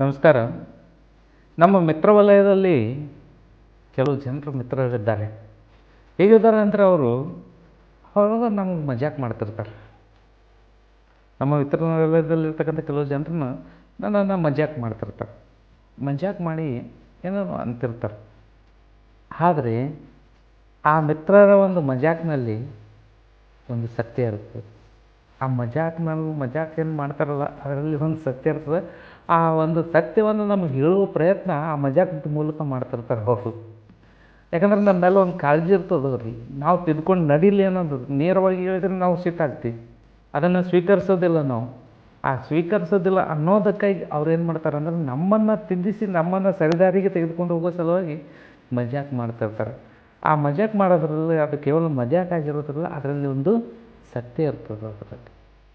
ನಮಸ್ಕಾರ. ನಮ್ಮ ಮಿತ್ರ ವಲಯದಲ್ಲಿ ಕೆಲವು ಜನರು ಮಿತ್ರರಿದ್ದಾರೆ. ಹೇಗಿದ್ದಾರೆ ಅಂದರೆ ಅವರು ಅವಾಗ ನಮ್ಗೆ ಮಜಾಕ್ ಮಾಡ್ತಿರ್ತಾರೆ. ನಮ್ಮ ಮಿತ್ರ ವಲಯದಲ್ಲಿರ್ತಕ್ಕಂಥ ಕೆಲವು ಜನರನ್ನು ನನ್ನನ್ನು ಮಜಾಕ್ ಮಾಡ್ತಿರ್ತಾರೆ. ಮಜಾಕ್ ಮಾಡಿ ಏನೋ ಅಂತಿರ್ತಾರೆ. ಆದರೆ ಆ ಮಿತ್ರರ ಒಂದು ಮಜಾಕ್ನಲ್ಲಿ ಒಂದು ಸತ್ಯ ಇರ್ತದೆ ಆ ಮಜಾಕ್ನಲ್ಲಿ ಮಜಾಕ್ ಏನು ಮಾಡ್ತಾರಲ್ಲ, ಅದರಲ್ಲಿ ಒಂದು ಸತ್ಯ ಇರ್ತದೆ. ಆ ಒಂದು ಸತ್ಯವನ್ನು ನಮ್ಗೆ ಹೇಳುವ ಪ್ರಯತ್ನ ಆ ಮಜಾಕದ ಮೂಲಕ ಮಾಡ್ತಿರ್ತಾರೆ ಅವರು. ಯಾಕಂದ್ರೆ ನಮ್ಮ ಒಂದು ಕಾಳಜಿ ಇರ್ತದೆ ಅವ್ರಿಗೆ. ನಾವು ತಿದ್ಕೊಂಡು ನಡೀಲಿ ಅನ್ನೋದು. ನೇರವಾಗಿ ಹೇಳಿದ್ರೆ ನಾವು ಸಿಟ್ಟಾಗ್ತೀವಿ ಅದನ್ನು ಸ್ವೀಕರಿಸೋದಿಲ್ಲ ನಾವು. ಆ ಸ್ವೀಕರಿಸೋದಿಲ್ಲ ಅನ್ನೋದಕ್ಕಾಗಿ ಅವ್ರು ಏನು ಮಾಡ್ತಾರೆ ಅಂದ್ರೆ ನಮ್ಮನ್ನು ತಿದ್ದಿಸಿ ನಮ್ಮನ್ನು ಸರಿದಾರಿಗೆ ತೆಗೆದುಕೊಂಡು ಹೋಗೋ ಸಲುವಾಗಿ ಮಜಾಕ್ ಮಾಡ್ತಿರ್ತಾರೆ. ಆ ಮಜಾಕ್ ಮಾಡೋದ್ರಲ್ಲಿ ಅದು ಕೇವಲ ಮಜಾಕ್ ಆಗಿರೋದ್ರಲ್ಲ, ಅದರಲ್ಲಿ ಒಂದು ಸತ್ಯ ಇರ್ತದೆ ಅದರಲ್ಲಿ.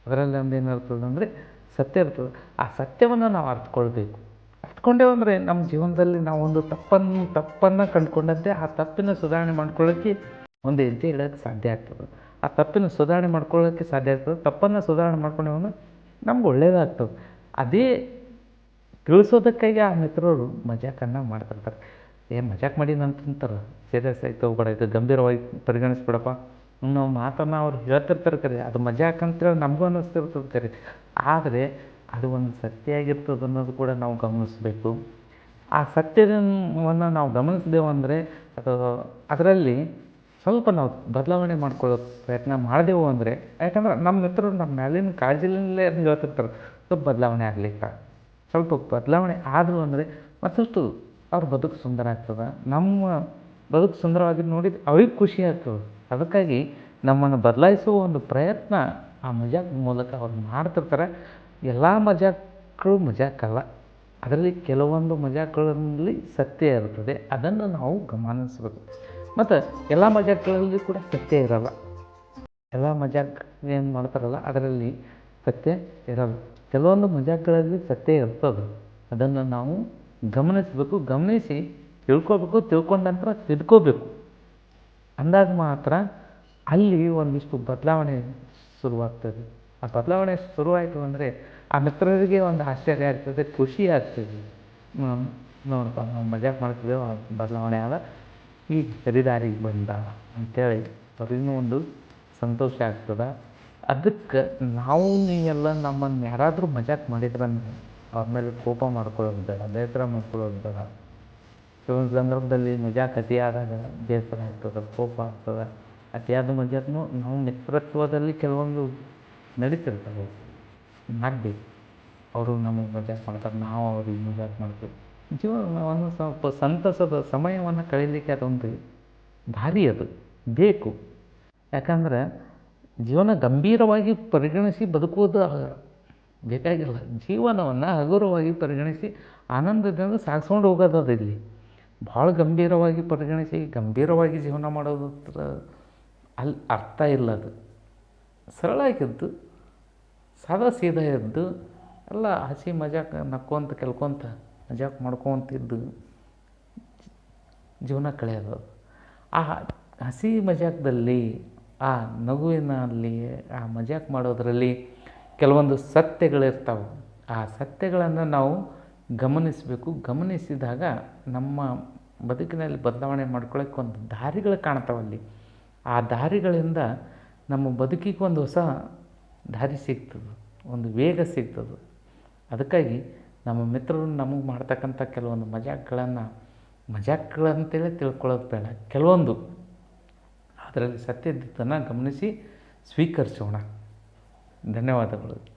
ಅದರಲ್ಲಿ ಒಂದು ಏನಿರ್ತದೆ ಅಂದರೆ ಸತ್ಯ ಇರ್ತದೆ. ಆ ಸತ್ಯವನ್ನು ನಾವು ಅರ್ಥಕೊಳ್ಬೇಕು ಅರ್ಥಕೊಂಡೇವು ಅಂದರೆ ನಮ್ಮ ಜೀವನದಲ್ಲಿ ನಾವು ಒಂದು ತಪ್ಪನ್ನು ತಪ್ಪನ್ನು ಕಂಡುಕೊಂಡಂತೆ ಆ ತಪ್ಪಿನ ಸುಧಾರಣೆ ಮಾಡ್ಕೊಳ್ಳೋಕ್ಕೆ ಒಂದು ಹೆಜ್ಜೆ ಇಡೋಕ್ಕೆ ಸಾಧ್ಯ ಆಗ್ತದೆ. ಆ ತಪ್ಪಿನ ಸುಧಾರಣೆ ಮಾಡ್ಕೊಳ್ಳೋಕ್ಕೆ ಸಾಧ್ಯ ಆಗ್ತದೆ. ತಪ್ಪನ್ನು ಸುಧಾರಣೆ ಮಾಡ್ಕೊಂಡೇವು ಅಂದ್ರೆ ನಮ್ಗೆ ಒಳ್ಳೇದಾಗ್ತದೆ. ಅದೇ ತಿಳಿಸೋದಕ್ಕಾಗಿ ಆ ಮಿತ್ರರು ಮಜಾಕನ್ನು ಮಾಡ್ತಿರ್ತಾರೆ. ಏ, ಮಜಾಕ್ ಮಾಡಿ ನಂತಂತಾರೆ. ತಿಂತಾರೆ ಸೀರಿಯಸ್ ಆಯ್ತು ಹೋಗ್ಬೇಡ, ಇದು ಗಂಭೀರವಾಗಿ ಪರಿಗಣಿಸ್ಬಿಡಪ್ಪ. ನಾವು ಮಾತನ್ನು ಅವ್ರು ಹೇಳ್ತಿರ್ತಾರೆ ಕರೆ. ಅದು ಮಜಾಕ್ ಅಂತೇಳಿ ನಮಗೂ ಅನ್ನಿಸ್ತಿರ್ತದೆ ಕರೆ. ಆದರೆ ಅದು ಒಂದು ಸತ್ಯ ಆಗಿರ್ತದೆ ಅನ್ನೋದು ಕೂಡ ನಾವು ಗಮನಿಸಬೇಕು. ಆ ಸತ್ಯವನ್ನು ನಾವು ಗಮನಿಸಿದೆವು ಅಂದರೆ ಅದು ಅದರಲ್ಲಿ ಸ್ವಲ್ಪ ನಾವು ಬದಲಾವಣೆ ಮಾಡ್ಕೊಳ್ಳೋ ಪ್ರಯತ್ನ ಮಾಡಿದೆವು ಅಂದರೆ, ಯಾಕಂದ್ರೆ ನಮ್ಮ ಮಿತ್ರರು ನಮ್ಮ ಮೇಲಿನ ಕಾಳಜಿಲೇ ಹೇಳ್ತಿರ್ತಾರೆ, ಸ್ವಲ್ಪ ಬದಲಾವಣೆ ಆಗ್ಲಿಕ್ಕೆ. ಸ್ವಲ್ಪ ಬದಲಾವಣೆ ಆದರು ಅಂದರೆ ಮತ್ತಷ್ಟು ಅವ್ರ ಬದುಕು ಸುಂದರ ಆಗ್ತದೆ. ನಮ್ಮ ಬದುಕು ಸುಂದರವಾಗಿ ನೋಡಿದ್ದು ಅವ್ರಿಗೆ ಖುಷಿ ಆಗ್ತದೆ. ಅದಕ್ಕಾಗಿ ನಮ್ಮನ್ನು ಬದಲಾಯಿಸುವ ಒಂದು ಪ್ರಯತ್ನ ಆ ಮಜಾಕ್ ಮೂಲಕ ಅವ್ರು ಮಾಡ್ತಿರ್ತಾರೆ. ಎಲ್ಲ ಮಜಾಕ್ಗಳು ಮಜಾಕಲ್ಲ. ಅದರಲ್ಲಿ ಕೆಲವೊಂದು ಮಜಾಕ್ಗಳಲ್ಲಿ ಸತ್ಯ ಇರ್ತದೆ. ಅದನ್ನು ನಾವು ಗಮನಿಸಬೇಕು. ಮತ್ತು ಎಲ್ಲ ಮಜಾಕ್ಗಳಲ್ಲಿ ಕೂಡ ಸತ್ಯ ಇರಲ್ಲ. ಎಲ್ಲ ಮಜಾಕ್ ಏನು ಮಾಡ್ತಾರಲ್ಲ, ಅದರಲ್ಲಿ ಸತ್ಯ ಇರಲ್ಲ. ಕೆಲವೊಂದು ಮಜಾಕ್ಗಳಲ್ಲಿ ಸತ್ಯ ಇರ್ತದೆ. ಅದನ್ನು ನಾವು ಗಮನಿಸಬೇಕು. ಗಮನಿಸಿ ತಿಳ್ಕೊಬೇಕು. ತಿಳ್ಕೊಂಡ ನಂತರ ತಿದ್ಕೋಬೇಕು. ಅಂದಾಗ ಮಾತ್ರ ಅಲ್ಲಿ ಒಂದಿಷ್ಟು ಬದಲಾವಣೆ ಶುರುವಾಗ್ತದೆ. ಆ ಬದಲಾವಣೆ ಶುರುವಾಯಿತು ಅಂದರೆ ಆ ಮಿತ್ರರಿಗೆ ಒಂದು ಆಶ್ಚರ್ಯ ಆಗ್ತದೆ, ಖುಷಿ ಆಗ್ತದೆ. ನೋಡಪ್ಪ ನಾವು ಮಜಾಕ್ ಮಾಡ್ತಿದ್ದೇವೆ ಬದಲಾವಣೆ ಆದ. ಈ ಸರಿದಾರಿಗೆ ಬಂದ ಅಂತೇಳಿ ಅವ್ರಿಗೂ ಒಂದು ಸಂತೋಷ ಆಗ್ತದೆ. ಅದಕ್ಕೆ ನಾವು ನೀವೆಲ್ಲ ನಮ್ಮನ್ನು ಯಾರಾದರೂ ಮಜಾಕ್ ಮಾಡಿದ್ರೆ ಅವ್ರ ಮೇಲೆ ಕೋಪ ಮಾಡ್ಕೊಳ್ಳೋದು ಬೇಡ, ಬೇಸರ ಮಾಡ್ಕೊಳ್ಳೋದು ಬೇಡ. ಕೆಲವೊಂದು ಸಂದರ್ಭದಲ್ಲಿ ಮಜಾಕ್ ಅತಿಯಾದಾಗ ಬೇಸರ ಆಗ್ತದೆ ಕೋಪ ಆಗ್ತದೆ ಅತಿಯಾದ ಮಜಾಕ್ನು ನಾವು ಮಿತ್ರತ್ವದಲ್ಲಿ ಕೆಲವೊಂದು ನಡೀತಿರ್ತವೆ ಮಾಡಬೇಕು ಅವರು ನಮಗೆ ಮಜಾಕ್ ಮಾಡ್ತಾರೆ ನಾವು ಅವ್ರಿಗೆ ಮಜಾಕ್ ಮಾಡ್ತೀವಿ ಜೀವನವನ್ನು ಸ್ವಲ್ಪ ಸಂತಸದ ಸಮಯವನ್ನು ಕಳೀಲಿಕ್ಕೆ ಅದೊಂದು ದಾರಿ ಅದು ಬೇಕು ಯಾಕಂದ್ರೆ ಜೀವನ ಗಂಭೀರವಾಗಿ ಪರಿಗಣಿಸಿ ಬದುಕುವುದು ಬೇಕಾಗಿಲ್ಲ ಜೀವನವನ್ನು ಹಗುರವಾಗಿ ಪರಿಗಣಿಸಿ ಆನಂದದಿಂದ ಸಾಗಿಸ್ಕೊಂಡು ಹೋಗೋದು ಅದು ಇಲ್ಲಿ ಭಾಳ ಗಂಭೀರವಾಗಿ ಪರಿಗಣಿಸಿ, ಗಂಭೀರವಾಗಿ ಜೀವನ ಮಾಡೋದು ಅಲ್ಲಿ ಅರ್ಥ ಇಲ್ಲ ಅದು. ಸರಳ ಆಗಿದ್ದು, ಸಾದಾ ಸೀದಾ ಇದ್ದು ಎಲ್ಲ ಹಸಿ ಮಜಾಕ್ ನಕ್ಕೊಂತ ಕೆಲ್ಕೊಂತ ಮಜಾಕ್ ಮಾಡ್ಕೊತಿದ್ದು ಜೀವನ ಕಳೆಯೋದು. ಆ ಹಸಿ ಮಜಾಕ್ದಲ್ಲಿ, ಆ ನಗುವಿನಲ್ಲಿ, ಆ ಮಜಾಕ್ ಮಾಡೋದರಲ್ಲಿ ಕೆಲವೊಂದು ಸತ್ಯಗಳಿರ್ತಾವೆ. ಆ ಸತ್ಯಗಳನ್ನು ನಾವು ಗಮನಿಸಬೇಕು. ಗಮನಿಸಿದಾಗ ನಮ್ಮ ಬದುಕಿನಲ್ಲಿ ಬದಲಾವಣೆ ಮಾಡ್ಕೊಳ್ಳೋಕ್ಕೆ ಒಂದು ದಾರಿಗಳು ಕಾಣ್ತಾವಲ್ಲಿ ಆ ದಾರಿಗಳಿಂದ ನಮ್ಮ ಬದುಕಿಗೆ ಒಂದು ಹೊಸ ದಾರಿ ಸಿಗ್ತದೆ, ಒಂದು ವೇಗ ಸಿಗ್ತದೆ. ಅದಕ್ಕಾಗಿ ನಮ್ಮ ಮಿತ್ರರು ನಮಗೆ ಮಾಡ್ತಕ್ಕಂಥ ಕೆಲವೊಂದು ಮಜಾಕ್ಗಳನ್ನು ಮಜಾಕ್ಗಳಂತೇಳಿ ತಿಳ್ಕೊಳ್ಳೋದು ಬೇಡ. ಕೆಲವೊಂದು. ಅದರಲ್ಲಿ ಸತ್ಯದಿದ್ದನ್ನು ಗಮನಿಸಿ ಸ್ವೀಕರಿಸೋಣ. ಧನ್ಯವಾದಗಳು.